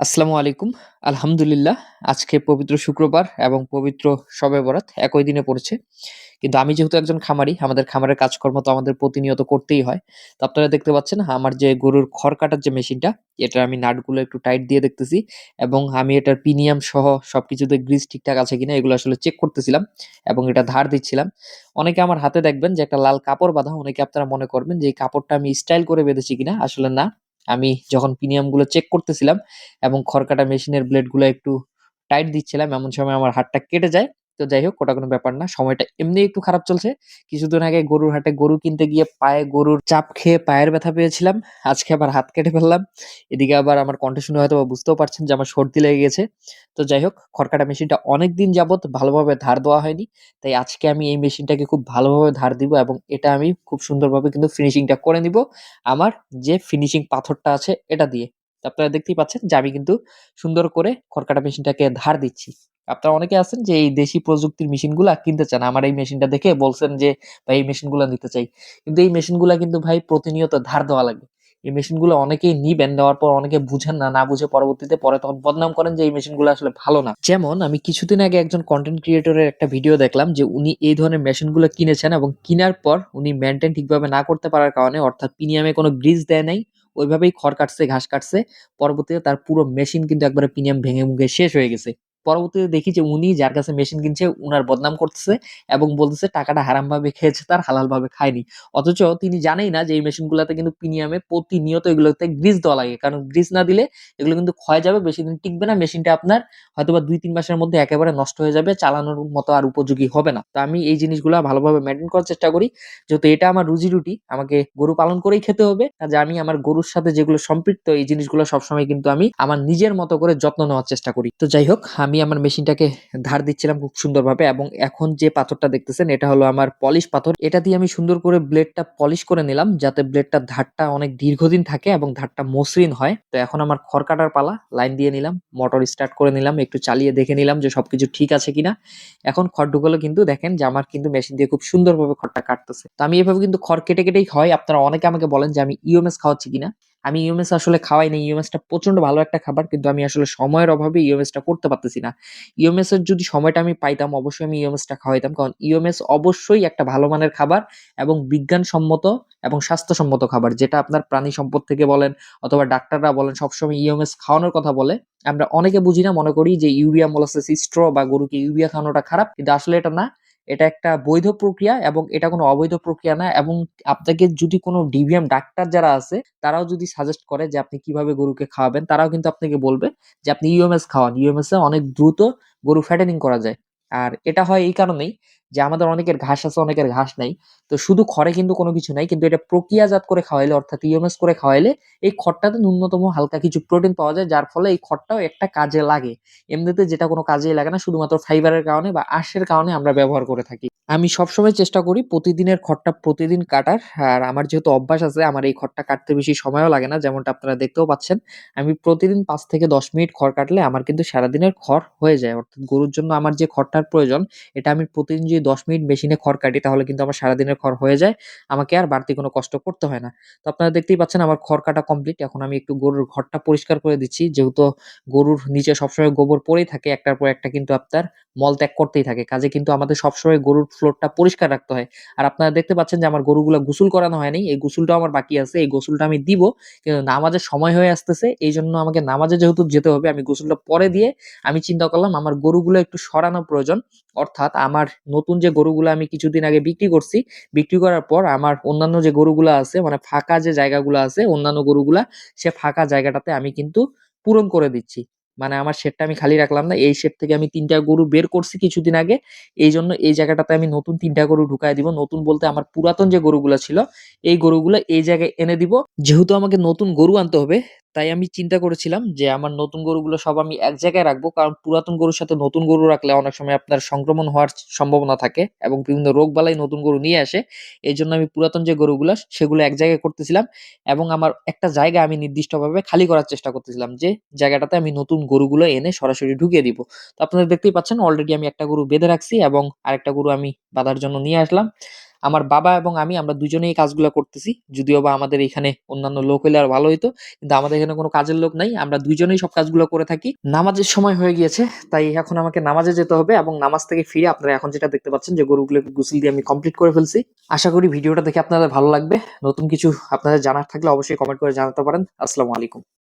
আসসালামু আলাইকুম। আলহামদুলিল্লাহ আজকে পবিত্র শুক্রবার এবং পবিত্র শবে বরাত একই দিনে পড়েছে। কিন্তু আমি যেহেতু একজন খামারি, আমাদের খামারের কাজকর্ম তো আমাদের প্রতিনিয়ত করতেই হয়। তো আপনারা দেখতে পাচ্ছেন আমার যে গরুর খড় কাটার যে মেশিনটা, এটার আমি নাটগুলো একটু টাইট দিয়ে দেখতেছি এবং আমি এটার পিনিয়াম সহ সব সবকিছুতে গ্রিজ ঠিকঠাক আছে কিনা এগুলো আসলে চেক করতেছিলাম এবং এটা ধার দিচ্ছিলাম। অনেকে আমার হাতে দেখবেন যে একটা লাল কাপড় বাঁধা, অনেকে আপনারা মনে করবেন যে এই কাপড়টা আমি স্টাইল করে বেঁধেছি কিনা, আসলে না। আমি যখন পিনিয়ামগুলো চেক করতেছিলাম এবং খড়কাটা মেশিনের ব্লেডগুলো একটু টাইট দিচ্ছিলাম, এমন সময় আমার হাতটা কেটে যায়। তো যাই হোক, ওটা কোনো ব্যাপার না। সময়টা এমনি একটু খারাপ চলছে। কিছুদিন আগে গরুর হাটে গরু কিনতে গিয়ে পায়ে গরুর চাপ খেয়ে পায়ের ব্যথা পেয়েছিলাম। আজকে আবার হাত কেটে ফেললাম। এদিকে আবার আমার কণ্ঠ শুনে হয়তোবা বুঝতেও পারছেন যে আমার সর্দি লেগে গেছে। তো যাই হোক খড় কাটা অনেক দিন যাবৎ ভালোভাবে ধার দেওয়া হয়নি। তাই আজকে আমি এই মেশিনটাকে খুব ভালোভাবে ধার দিব এবং এটা আমি খুব সুন্দরভাবে কিন্তু ফিনিশিংটা করে নিব। আমার যে ফিনিশিং পাথরটা আছে, এটা দিয়ে। আপনারা দেখতেই পাচ্ছেন যে আমি কিন্তু সুন্দর করে খড় কাটা মেশিনটাকে ধার দিচ্ছি। আপনারা অনেকে আছেন যে এই দেশি প্রযুক্তির মেশিনগুলা কিনতে চান। আমার এই মেশিনটা দেখে বলছেন যে ভাই এই মেশিনগুলা নিতে চাই। কিন্তু এই মেশিনগুলা কিন্তু ভাই প্রতিনিয়ত ধার দেওয়া লাগবে। এই মেশিনগুলো অনেকেই নিবেন, নেওয়ার পর অনেকে বুঝেন না, না বুঝে পরবর্তীতে পরে তখন বদনাম করেন যে এই মেশিনগুলো আসলে ভালো না। যেমন আমি কিছুদিন আগে একজন কন্টেন্ট ক্রিয়েটরের একটা ভিডিও দেখলাম যে উনি এই ধরনের মেশিনগুলো কিনেছেন এবং কিনার পর উনি মেনটেন ঠিকভাবে না করতে পারার কারণে অর্থাৎ প্রিমিয়ামে কোনো গ্রিজ দেয় নাই। ওইভাবেই খড় কাটছে, ঘাস কাটছে। পরবর্তীতে তার পুরো মেশিন কিন্তু একবারে প্রিমিয়াম ভেঙে মুখে শেষ হয়ে গেছে। পরবর্তীতে দেখি যে উনি যার কাছে মেশিন কিনছে উনার বদনাম করতেছে এবং বলতেছে টাকাটা হারামভাবে খেয়েছে তার হালালভাবে খায়নি। অথচ তিনি জানেই না যে এই মেশিনগুলাতে কিন্তু প্রিমিয়ামে প্রতিনিয়ত এগুলোতে গ্রিজ দেওয়া লাগে। কারণ গ্রিজ না দিলে এগুলো কিন্তু ক্ষয় যাবে, বেশিদিন টিকবে না। মেশিনটা আপনার হয়তোবা ২-৩ মাসের মধ্যে একেবারে নষ্ট হয়ে যাবে, চালানোর মতো আর উপযোগী হবে না। তো আমি এই জিনিসগুলা ভালোভাবে মেইনটেইন করার চেষ্টা করি। যেহেতু এটা আমার রুজি-রুটি, আমাকে গরু পালন করেই খেতে হবে। কাজে আমি আমার গরুর সাথে যেগুলো সম্পৃক্ত এই জিনিসগুলো সবসময় কিন্তু আমি আমার নিজের মতো করে যত্ন নেওয়ার চেষ্টা করি। তো যাই হোক আমি আমার মেশিনটাকে ধার দিচ্ছিলাম খুব সুন্দরভাবে এবং এখন যে পাথরটা দেখতেছেন এটা হলো আমার পলিশ পাথর। এটা দিয়ে আমি সুন্দর করে ব্লেডটা পলিশ করে নিলাম যাতে ব্লেডটার ধারটা অনেক দীর্ঘদিন থাকে এবং ধারটা মসৃণ হয়। তো এখন আমার খড় কাটার পালা। লাইন দিয়ে নিলাম, মোটর স্টার্ট করে নিলাম, একটু চালিয়ে দেখে নিলাম যে সবকিছু ঠিক আছে কিনা। এখন খড় ঢুকালো কিন্তু দেখেন যে আমার কিন্তু মেশিন দিয়ে খুব সুন্দরভাবে খড়টা কাটতেছে। তো আমি এভাবে কিন্তু খড় কেটে কেটেই হয় আপনারা অনেকে আমাকে বলেন যে আমি ইওএমএস খাওয়াচ্ছি কিনা। আমি ইওএমএস আসলে খাওয়াই নাই। ইওএমএসটা প্রচণ্ড ভালো একটা খাবার কিন্তু আমি আসলে সময়ের অভাবে ইওএমএসটা করতে পারতেছি না। ইওএমএস এর যদি সময়টা আমি পাইতাম অবশ্যই আমি ইওএমএসটা খাওয়াইতাম। কারণ ইওএমএস অবশ্যই একটা ভালো মানের খাবার এবং বিজ্ঞানসম্মত এবং স্বাস্থ্যসম্মত খাবার। যেটা আপনার প্রাণী সম্পদ থেকে বলেন অথবা ডাক্তাররা বলেন সবসময় ইওএমএস খাওয়ানোর কথা বলে। আমরা অনেকে বুঝি না মনে করি যে ইউরিয়া, মোলাসেস, স্ট্র বা গরুকে ইউরিয়া খাওয়ানোটা খারাপ। কিন্তু আসলে এটা না। এটা একটা বৈধ প্রক্রিয়া এবং এটা কোনো অবৈধ প্রক্রিয়া না এবং আপনাকে যদি কোনো ডিভিএম ডাক্তার যারা আছে, তারাও যদি সাজেস্ট করে যে আপনি কীভাবে গরুকে খাওয়াবেন, তারাও কিন্তু আপনাকে বলবে যে আপনি ইউএমএস খাওয়ান। ইউএমএস এ অনেক দ্রুত গরু ফ্যাটেনিং করা যায়। আর এটা হয় এই কারণেই যে আমাদের অনেকের ঘাস আছে, অনেকের ঘাস নাই। তো শুধু খড়ে কিন্তু কোনো কিছু নাই। কিন্তু এটা প্রক্রিয়াজাত করে খাওয়াইলে অর্থাৎ ইওএমএস করে খাওয়াইলে এই খড়টাতে ন্যূনতম হালকা কিছু প্রোটিন পাওয়া যায় যার ফলে এই খড়টাও একটা কাজে লাগে। এমনিতে যেটা কোনো কাজেই লাগে না শুধুমাত্র ফাইবারের কারণে বা আঁশের কারণে আমরা ব্যবহার করে থাকি। আমি সবসময় চেষ্টা করি প্রতিদিনের খড়টা প্রতিদিন কাটার। আর আমার যেহেতু অভ্যাস আছে আমার এই খড়টা কাটতে বেশি সময়ও লাগে না। যেমনটা আপনারা দেখতেও পাচ্ছেন। আমি প্রতিদিন পাঁচ থেকে ১০ মিনিট খড় কাটলে আমার কিন্তু সারাদিনের খড় হয়ে যায়। অর্থাৎ গরুর জন্য আমার যে খড়টার প্রয়োজন, এটা আমি প্রতিদিন যদি ১০ মিনিট মেশিনে খড় কাটি তাহলে কিন্তু আমার সারাদিনের খড় হয়ে যায়। আমাকে আর বাড়তি কোনো কষ্ট করতে হয় না। তো আপনারা দেখতেই পাচ্ছেন আমার খড় কাটা কমপ্লিট। এখন আমি একটু গরুর ঘরটা পরিষ্কার করে দিচ্ছি। যেহেতু গরুর নিচে সবসময় গোবর পড়েই থাকে, একটার পর একটা কিন্তু আপনার মল ত্যাগ করতেই থাকে। কাজে কিন্তু আমাদের সবসময় গরুর ফ্লোরটা পরিষ্কার রাখতে হয়। আর আপনারা দেখতে পাচ্ছেন যে আমার গরুগুলা গোসল করানো হয়নি। এই গোসলটাও আমার বাকি আছে। এই গোসলটা আমি দিব। কিন্তু নামাজের সময় হয়ে আসতেছে। এই জন্য আমাকে নামাজে যেহেতু যেতে হবে, আমি গোসলটা পরে দিয়ে আমি চিন্তা করলাম আমার গরুগুলো একটু সরানো প্রয়োজন। অর্থাৎ আমার নতুন যে গরুগুলা আমি কিছুদিন আগে বিক্রি করছি, বিক্রি করার পর আমার অন্যান্য যে গরুগুলা আছে মানে ফাঁকা যে জায়গাগুলা আছে অন্যান্য গরুগুলা সে ফাঁকা জায়গাটাতে আমি কিন্তু পূরণ করে দিচ্ছি। মানে আমার শেডটা আমি খালি রাখলাম না। এই শেড থেকে আমি ৩ টা গরু বের করছি কিছুদিন আগে। এই জন্য এই জায়গাটাতে আমি নতুন ৩ টা গরু ঢুকায় দিব। নতুন বলতে আমার পুরাতন যে গরুগুলো ছিল এই গরুগুলো এই জায়গায় এনে দিব। যেহেতু আমাকে নতুন গরু আনতে হবে তাই আমি চিন্তা করেছিলাম যে আমার নতুন গরুগুলো সব আমি এক জায়গায় রাখব। কারণ পুরাতন গরুর সাথে নতুন গরু রাখলে অনেক সময় আপনার সংক্রমণ হওয়ার সম্ভাবনা থাকে এবং বিভিন্ন রোগবালাই নতুন গরু নিয়ে আসে। এই জন্য আমি পুরাতন যে গরুগুলা, সেগুলো এক জায়গায় করতেছিলাম এবং আমার একটা জায়গা আমি নির্দিষ্টভাবে খালি করার চেষ্টা করতেছিলাম যে জায়গাটাতে আমি নতুন গরুগুলো এনে সরাসরি ঢুকিয়ে দিব। তো আপনারা দেখতেই পাচ্ছেন অলরেডি আমি একটা গরু বেঁধে রাখছি এবং আরেকটা গরু আমি বাঁধার জন্য নিয়ে আসলাম। আমার বাবা এবং আমি, আমরা দুজনেই কাজগুলো করতেছি। যদিও বা আমাদের এখানে অন্যান্য লোক হইলে আর ভালো হইতো। কিন্তু আমাদের এখানে কোনো কাজের লোক নাই। আমরা দুইজনেই সব কাজগুলো করে থাকি। নামাজের সময় হয়ে গিয়েছে। তাই এখন আমাকে নামাজে যেতে হবে এবং নামাজ থেকে ফিরে আপনারা এখন যেটা দেখতে পাচ্ছেন যে গরুগুলোকে গোসল দিয়ে আমি কমপ্লিট করে ফেলছি। আশা করি ভিডিওটা দেখে আপনাদের ভালো লাগবে। নতুন কিছু আপনাদের জানার থাকলে অবশ্যই কমেন্ট করে জানাতে পারেন। আসসালামু আলাইকুম।